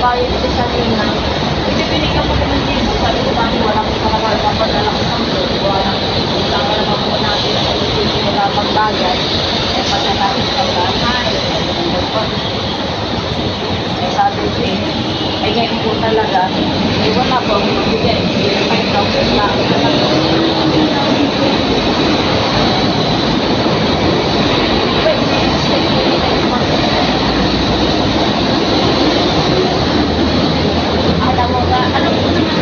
kanina. Kasi binigyan ko ng dito. Sabi ko dati wala ko talaga napapadala ko ng load. Wala Sama naman po natin sa isip wala magbagay. Eh, pagkatapos pagkahay. Eh, sabi ko eh, ay ngayon po talaga, eh wala po magbigay. 5,000 lang. Alam mo ba, alam mo naman,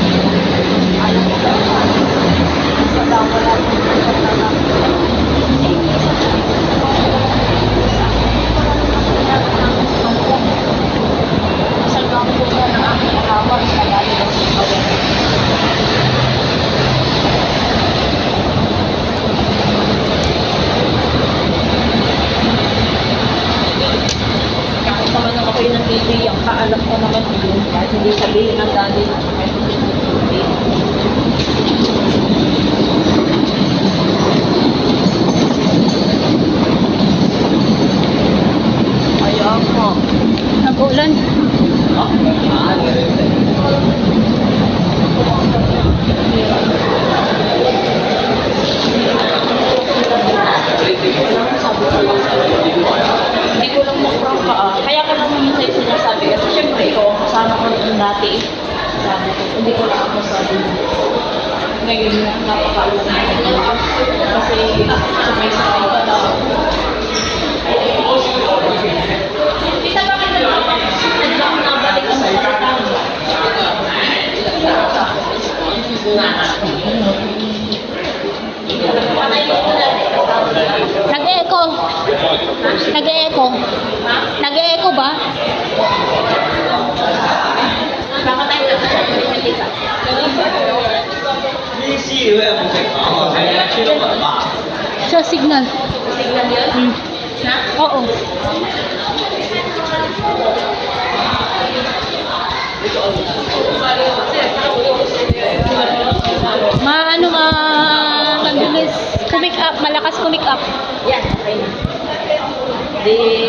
alam mo ba, sa daw wala pong pagkakataon. Isang lang po na ng aking asawa, sa dali ng pagkakataon. Kahit naman ako yung nag-iiyak, kaalam ko naman yun. Kahit hindi sabihin ng daddy na kahit hindi sabihin. Ayaw mo. Nag-ulan. Hindi ko lang mag-prank ka ah. Kaya ko lang naman sa'yo sinasabi. Kasi syempre, ikaw ang kasama ko rin dati. Sabi ko, hindi ko lang ako sabi. Ngayon, napakaalam na ako. Kasi sabay-sabay ka daw. Kita ba kita naman? Ano ba ako nabalik ang salita mo? Patay mo ko na. Nag-echo. Nag-echo. Nag-echo ba? Sa signal. Sa signal yun? Hmm. Ha? Oo. Ito ang Di,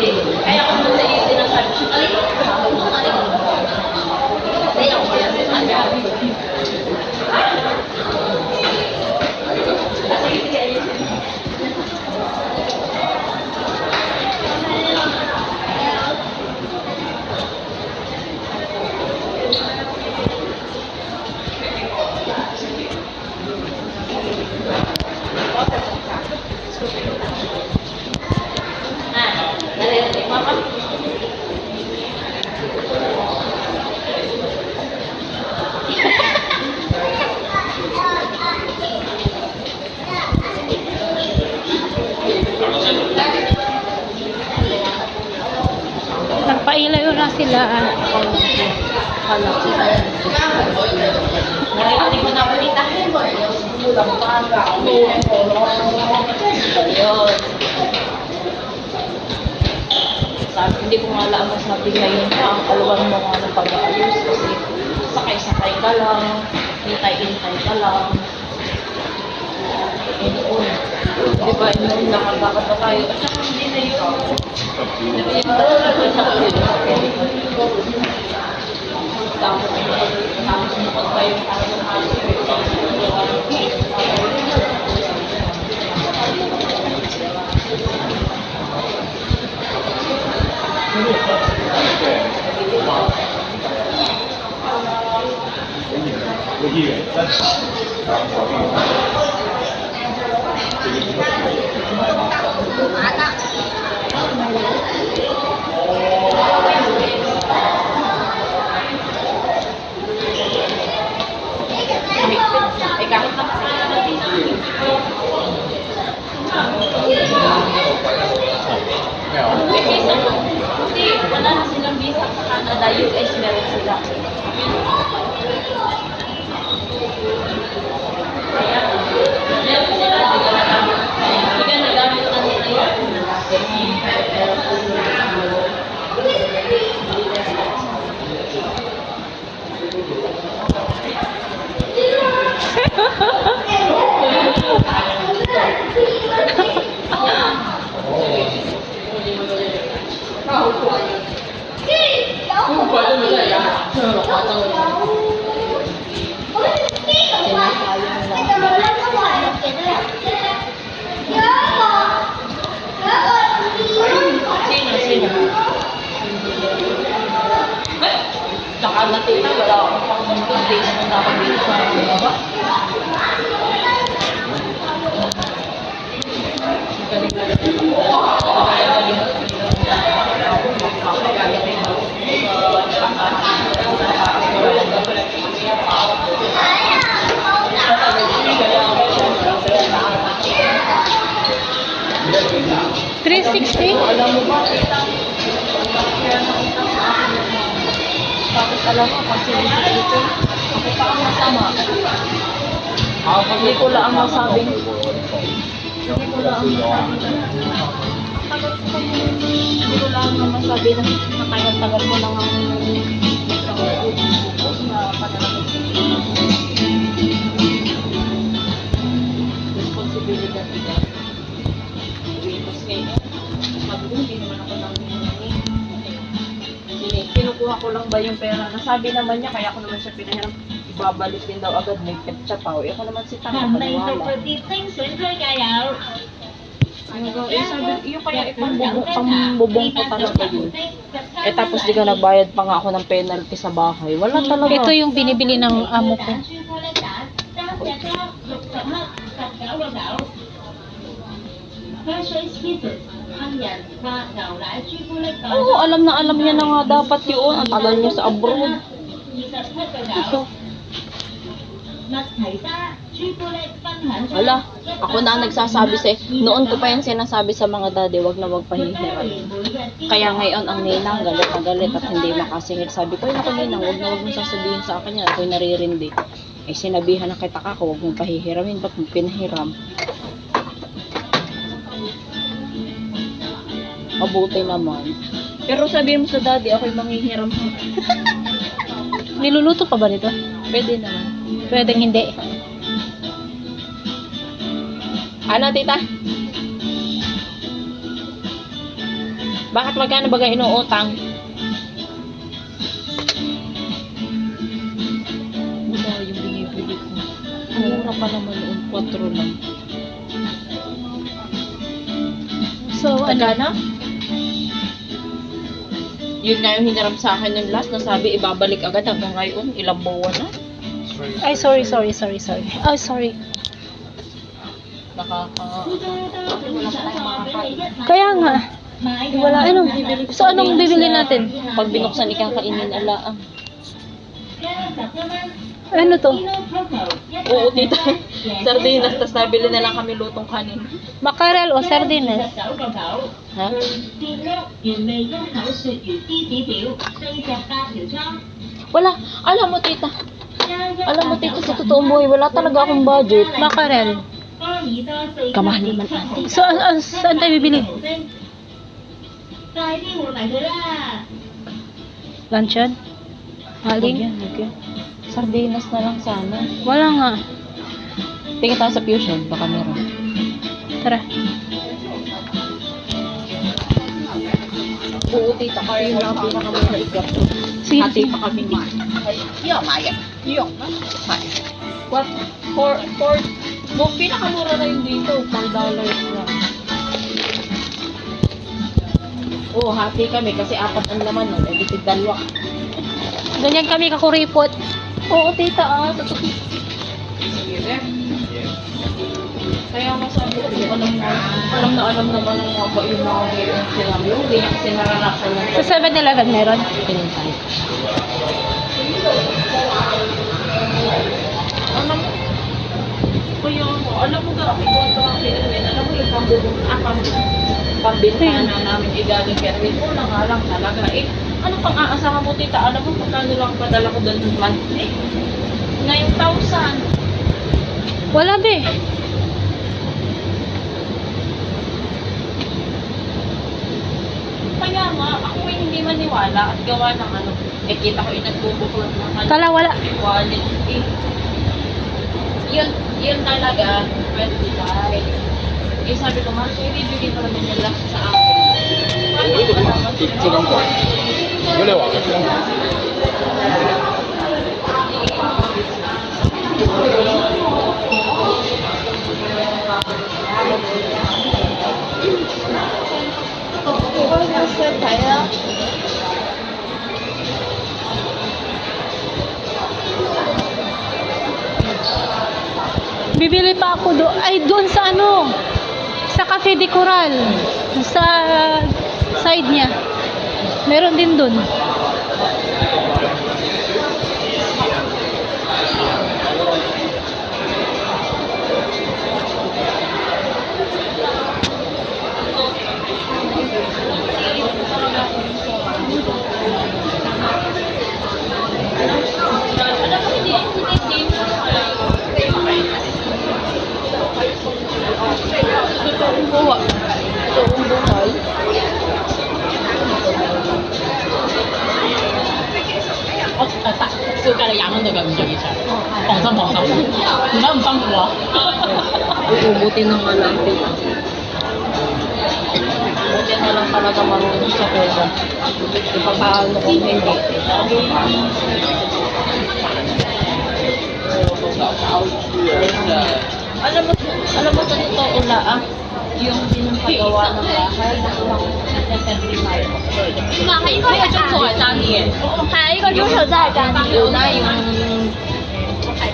Ayun. Sabi, hindi ko nga alam ang sabi ngayon pa, ang kaluwan mo nga ng pag-aayos kasi sakay-sakay ka lang, hintay-hintay ka lang. Ayun. Di ba, yun, nakagakot na tayo. At saka hindi na yun. Narinig mo na sa tapos, tapos mo kayo para ng Eh, Hindi ko lang ang masabi. Hindi ko lang ko. Hindi ko lang ang masabi na natagal-tagal mo lang ang. Responsibilidad ngayon, sabi ko, hindi naman ako Sini, kinukuha ko lang ba yung pera? Nasabi naman niya, kaya ako naman siya pinahiram. Ibabalik din daw agad, may petsa pa. Eh, ako naman si Tanga, paniwala. Yung, sabi, yung kaya ipambubong, pambubong ko talaga yun. Eh, tapos di ka nagbayad pa nga ako ng penalty sa bahay. Wala talaga. Ito yung binibili ng amo ko. Oo, alam na alam niya na nga dapat yun. Ang tagal niya sa abroad. Ito. Wala, ako na ang nagsasabi sa noon ko pa yan sinasabi sa mga daddy, wag na wag pahihiram. Kaya ngayon ang ninang galit na galit at hindi makasingit. Sabi ko, naku ninang, wag na wag mong sasabihin sa akin yan. Ako'y naririndi. Eh sinabihan na kita ka, wag mong pahihiramin. Ba't mo pinahiram? Mabuti naman. Pero sabihin mo sa daddy, ako'y manghihiram. Niluluto pa ba nito? Pwede naman. Pwedeng hindi. Ano, tita? Bakit magkano ba kayo inuutang? Wala yung binibili ko. Mura pa naman noon, 4 lang. So, ano? Magkano? Yun nga yung hiniram sa akin ng last na sabi ibabalik agad hanggang ngayon, ilang buwan na. Ay, sorry, sorry, sorry, sorry. Oh, sorry. Nakaka... Kaya nga. Wala, ano? So, anong bibili natin? Pag binuksan ikakainin ala. ah. Ano to? Oo, tita. Sardinas, tapos nabili na lang kami lutong kanin. Mackerel o sardines? Ha? Wala. Alam mo, tita. Alam mo, tita, sa totoong buhay, wala talaga akong budget. Mackerel. Kamahal naman ate. So, ah, ah, saan tayo bibili? Luncheon? Haling? yan. Sardinas na lang sana. Wala nga. Tingin tayo sa fusion, baka meron. Tara. Oo, tita, kaya na igat. Sige, Hati sige. pa kami ni. Yo, Maya. Yo, Maya. What? For, for, no, pinakamura na yun dito. 4 dollars lang. Oo, hati kami kasi apat ang laman nun. Eh, di dalawa. Ganyan kami kakuripot. Oo, tita, ah. Totoo. Kaya nga sabi ko, alam na, alam na alam naman ng mga ba yung mga sinabi. Hindi niya kasi naranasan ng Sa 7-Eleven meron? pinintay. Kaya mo, alam mo ga, ikaw ang mga kailangan, alam mo yung pambubong, ah, pambubong, pambintana namin igaling una nga lang talaga eh. Ano pang aasahan mo tita? Alam mo, magkano lang padala ko doon ng monthly? Ngayong thousand. Wala be. Kaya nga, ako ay hindi maniwala at gawa ng ano, eh kita ko yung nagbubuklat ng ano, Kala wala. wallet. Eh, yun, yun talaga, pwede sila. Eh, sabi ko, ma'am, so review din pala sa akin. Ito lang ko. Dalawa ka Bibili pa ako do ay doon sa ano sa Cafe de Coral sa side niya. Meron din doon. 白烧鸡你廿蚊到嘅，唔着以上。放心放心，唔使咁辛苦啊！ Ubuti na nga lang. Buti na lang talaga marunong sa pera. Ipapahalo ko hindi. Alam mo, alam mo sa totoo la ah, yung pinapagawa ng bahay, nag-75. 那系应该系中数系争啲嘅。系啊，呢个钟数真系间啲啦，yung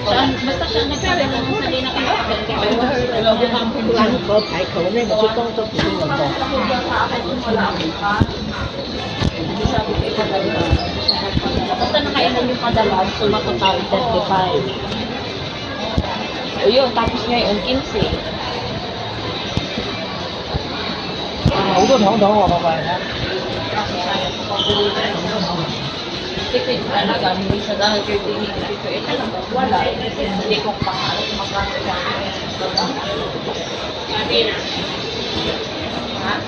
Basta siya nagsabi mo kung sali na kayo.个排球咧，我做工作唔运动。 Basta nakailan yung kadalas, sumagot tayo 35. O yun, tapos ngayon 15. 엉덩이 엉덩이 와봐 봐야 Cái này là gần như thật ra cái gì thì cái chuyện rất là quá lợi Đi cùng bằng lại mà con sẽ làm cái đó Mà đi nè Hả?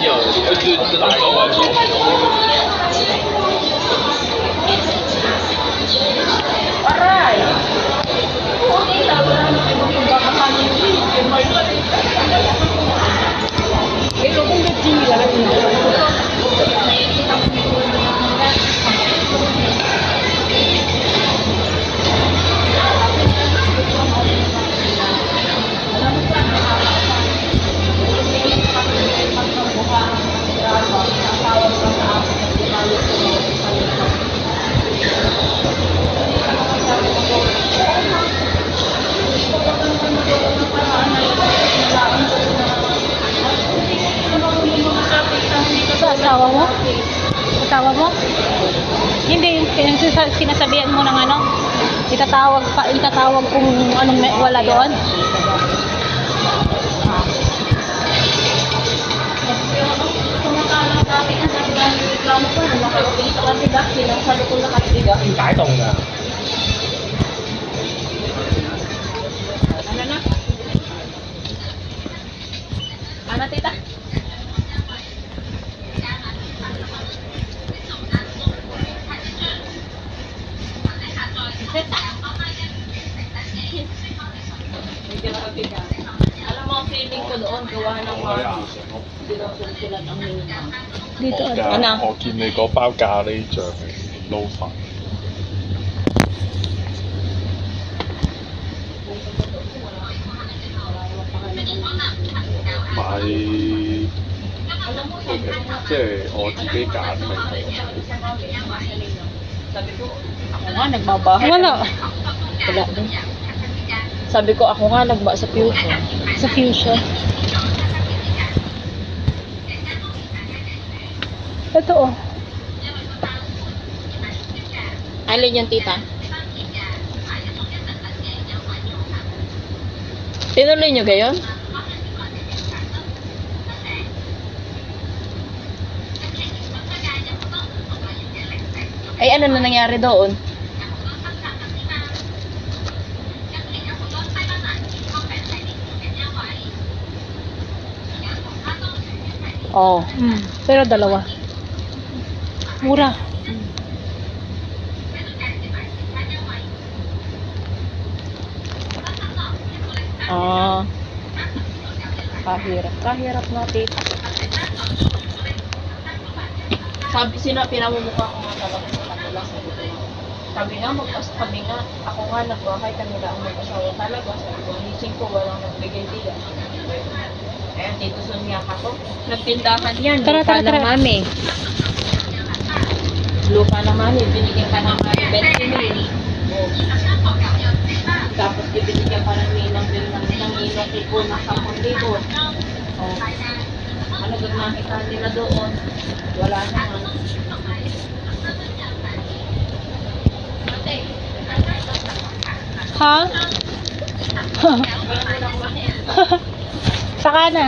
Chiều, cứ cứ cứ lại đó mà Aray! Okay wala na kayo magkakapanin. Pero asawa mo? Asawa mo? Hindi, sinasabihan mo ng ano? Itatawag pa, itatawag kung anong may, wala doon? Kumakalang dati ang sinusulsulan ang minimum. Dito. 我 ano? ano？ 㗎，我见你嗰包咖喱酱捞饭。买即系我自己拣嘅。 Sabi ko, ako nga nagbabahay. Wala. Wala din. Sabi ko, ako nga nagba sa fusion. Sa Fusion. Totoo. Alin yung tita? Tinuloy nyo gayon? Ay, ano na nangyari doon? Oh. Mm. Pero dalawa. Mura. Ah. Kahirap. Kahirap nga, tita. Sabi, sino, pinamumukha ko nga talaga sa kanila. Sabi ko, sabi nga, magpas kami nga, ako nga nagbahay, kami lang ang mag-asawa talaga. Sabi ko, nising ko, walang nagbigay diyan. Eh, dito sa niyak ako. Nagtindahan yan. Tara, tara, tara. mami. Lupa ng mami, binigyan ka ng mami 20 mil. Tapos ibinigyan pa ng ninang bill ng ng ninong ipo ng 10 libo. Oh. Ano ba nakita nila doon? Wala naman. Ha? Saka na.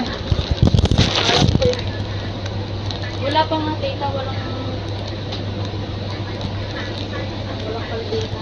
Wala pa nga tita, walang Thank you.